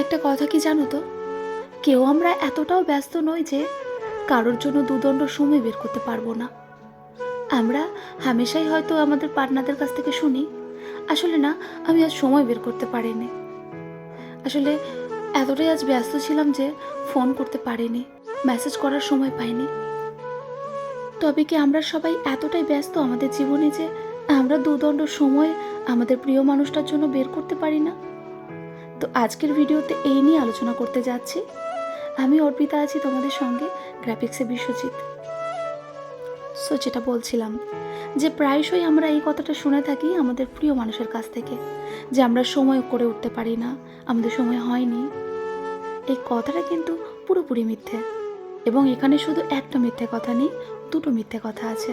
একটা কথা কি জানো তো? কেউ আমরা এতটাও ব্যস্ত নই যে কারোর জন্য দুদণ্ড সময় বের করতে পারব না। আমরা হামেশাই হয়তো আমাদের পার্টনারদের কাছ থেকে শুনি। আসলে না, আমি আজ সময় বের করতে পারিনি। আসলে এতটাই আজ ব্যস্ত ছিলাম যে ফোন করতে পারিনি, মেসেজ করার সময় পাইনি। তবে কি আমরা সবাই এতটাই ব্যস্ত আমাদের জীবনে যে আমরা দুদণ্ড সময় আমাদের প্রিয় মানুষটার জন্য বের করতে পারি না? তো আজকের ভিডিওতে এই নিয়ে আলোচনা করতে যাচ্ছি। আমি অর্পিতা আছি তোমাদের সঙ্গে গ্রাফিক্সে বিশ্বজিৎ। সো যেটা বলছিলাম যে প্রায়শই আমরা এই কথাটা শুনে থাকি আমাদের প্রিয় মানুষের কাছ থেকে, যে আমরা সময় করে উঠতে পারি না, আমাদের সময় হয়নি। এই কথাটা কিন্তু পুরোপুরি মিথ্যে এবং এখানে শুধু একটা মিথ্যে কথা নেই, দুটো মিথ্যে কথা আছে।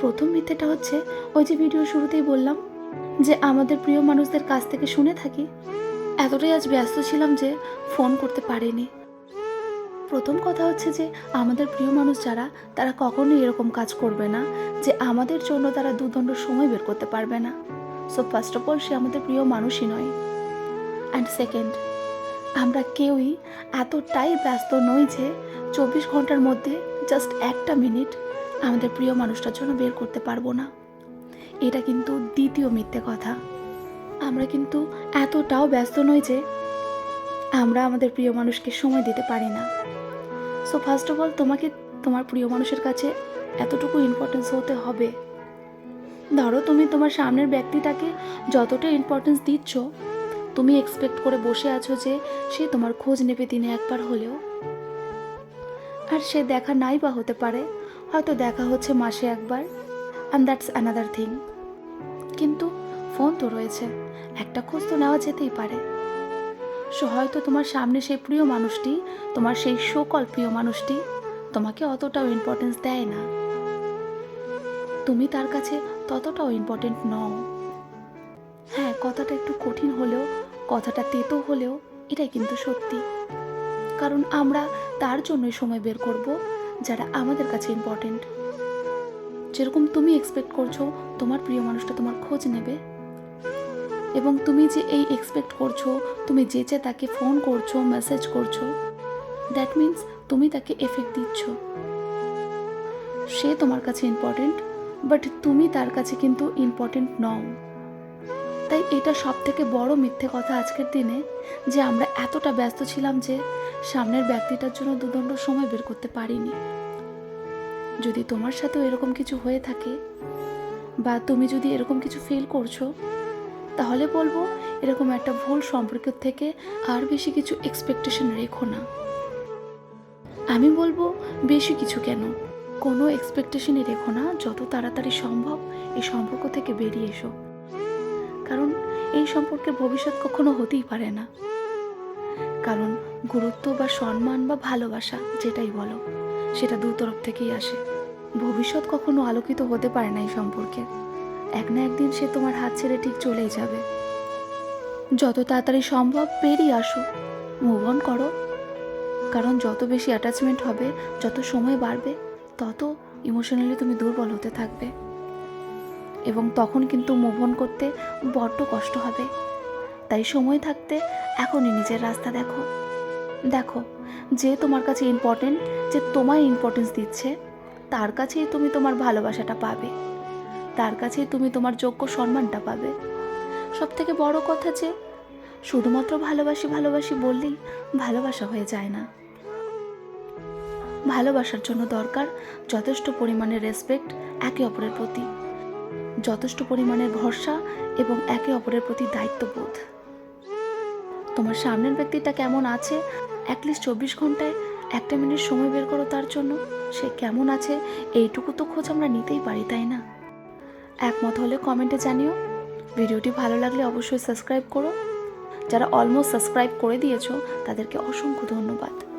প্রথম মিথ্যেটা হচ্ছে, ওই যে ভিডিও শুরুতেই বললাম যে আমাদের প্রিয় মানুষদের কাছ থেকে শুনে থাকি, এতটাই আজ ব্যস্ত ছিলাম যে ফোন করতে পারিনি। প্রথম কথা হচ্ছে যে আমাদের প্রিয় মানুষ যারা, তারা কখনোই এরকম কাজ করবে না, যে আমাদের জন্য তারা দুদণ্ড সময় বের করতে পারবে না। সো ফার্স্ট অফ অল সে আমাদের প্রিয় মানুষই নয়। অ্যান্ড সেকেন্ড আমরা কেউই এতটাই ব্যস্ত নই যে চব্বিশ ঘণ্টার মধ্যে জাস্ট একটা মিনিট আমাদের প্রিয় মানুষটার জন্য বের করতে পারব না। এটা কিন্তু দ্বিতীয় মিথ্যে কথা। আমরা কিন্তু এতটাও ব্যস্ত নই যে আমরা আমাদের প্রিয় মানুষকে সময় দিতে পারি না। সো ফার্স্ট অফ অল তোমাকে তোমার প্রিয় মানুষের কাছে এতটুকু ইম্পর্টেন্স হতে হবে। ধরো, তুমি তোমার সামনের ব্যক্তিটাকে যতটা ইম্পর্টেন্স দিচ্ছ, তুমি এক্সপেক্ট করে বসে আছো যে সে তোমার খোঁজ নেবে দিনে একবার হলেও। আর সে দেখা নাই বা হতে পারে, হয়তো দেখা হচ্ছে মাসে একবার। অ্যান্ড দ্যাটস অ্যানাদার থিং কিন্তু ফোন তো রয়েছে। একটা খোঁজ তো নেওয়া যেতেই পারে। সো হয়তো তোমার সামনে সেই প্রিয় মানুষটি, তোমার সেই সকল প্রিয় মানুষটি তোমাকে অতটাও ইম্পর্টেন্স দেয় না। তুমি তার কাছে ততটাও ইম্পর্টেন্ট নও। হ্যাঁ কথাটা একটু কঠিন হলেও, কথাটা তেতো হলেও এটাই কিন্তু সত্যি। কারণ আমরা তার জন্যই সময় বের করব, যারা আমাদের কাছে ইম্পর্টেন্ট যেরকম তুমি এক্সপেক্ট করছ, তোমার প্রিয় মানুষটা তোমার খোঁজ নেবে। এবং তুমি যে এই এক্সপেক্ট করছ, তুমি যে যে তাকে ফোন করছ মেসেজ করছ দ্যাট মিন্স তুমি তাকে এফেক্ট দিচ্ছ। সে তোমার কাছে ইম্পর্টেন্ট বাট তুমি তার কাছে কিন্তু ইম্পর্টেন্ট নও। তাই এটা সব থেকে বড় মিথ্যে কথা আজকের দিনে, যে আমরা এতটা ব্যস্ত ছিলাম যে সামনের ব্যক্তিটার জন্য দুদণ্ড সময় বের করতে পারিনি। যদি তোমার সাথেও এরকম কিছু হয়ে থাকে বা তুমি যদি এরকম কিছু ফিল করছ, তাহলে বলব এরকম একটা ভুল সম্পর্কের থেকে আর বেশি কিছু এক্সপেকটেশন রেখো না। আমি বলব বেশি কিছু কেন? কোনো এক্সপেকটেশনই রেখো না, যত তাড়াতাড়ি সম্ভব এই সম্পর্ক থেকে বেরিয়ে এসো। কারণ এই সম্পর্কে ভবিষ্যৎ কখনো হতেই পারে না। কারণ গুরুত্ব বা সম্মান বা ভালোবাসা, যেটাই বলো। সেটা দু তরফ থেকেই আসে। ভবিষ্যৎ কখনো আলোকিত হতে পারে না এই সম্পর্কে। এক না একদিন সে তোমার হাত ছেড়ে ঠিক চলেই যাবে। যত তাড়াতাড়ি সম্ভব বেরিয়ে আসো। মুভ অন করো। কারণ যত বেশি অ্যাটাচমেন্ট হবে, যত সময় বাড়বে, তত ইমোশনালি তুমি দুর্বল হতে থাকবে। এবং তখন কিন্তু মুভ অন করতে বড্ড কষ্ট হবে। তাই সময় থাকতে এখনই নিজের রাস্তা দেখো। দেখো, যে তোমার কাছে ইম্পর্টেন্ট যে তোমায় ইম্পর্টেন্স দিচ্ছে, তার কাছেই তুমি তোমার ভালোবাসাটা পাবে। তার কাছেই তুমি তোমার যোগ্য সম্মানটা পাবে। সব থেকে বড় কথা যে, শুধুমাত্র ভালোবাসি ভালোবাসি বললেই ভালোবাসা হয়ে যায় না। ভালোবাসার জন্য দরকার যথেষ্ট পরিমাণে রেসপেক্ট একে অপরের প্রতি, যথেষ্ট পরিমাণের ভরসা এবং একে অপরের প্রতি দায়িত্ববোধ। তোমার সামনের ব্যক্তিটা কেমন আছে অ্যাটলিস্ট চব্বিশ ঘন্টায় একটা মিনিট সময় বের করো তার জন্য। সে কেমন আছে, এইটুকু তো খোঁজ আমরা নিতেই পারি, তাই না? একমত হলে কমেন্টে জানিও। ভিডিওটি ভালো লাগলে অবশ্যই সাবস্ক্রাইব করো। যারা অলমোস্ট সাবস্ক্রাইব করে দিয়েছ, তাদেরকে অসংখ্য ধন্যবাদ।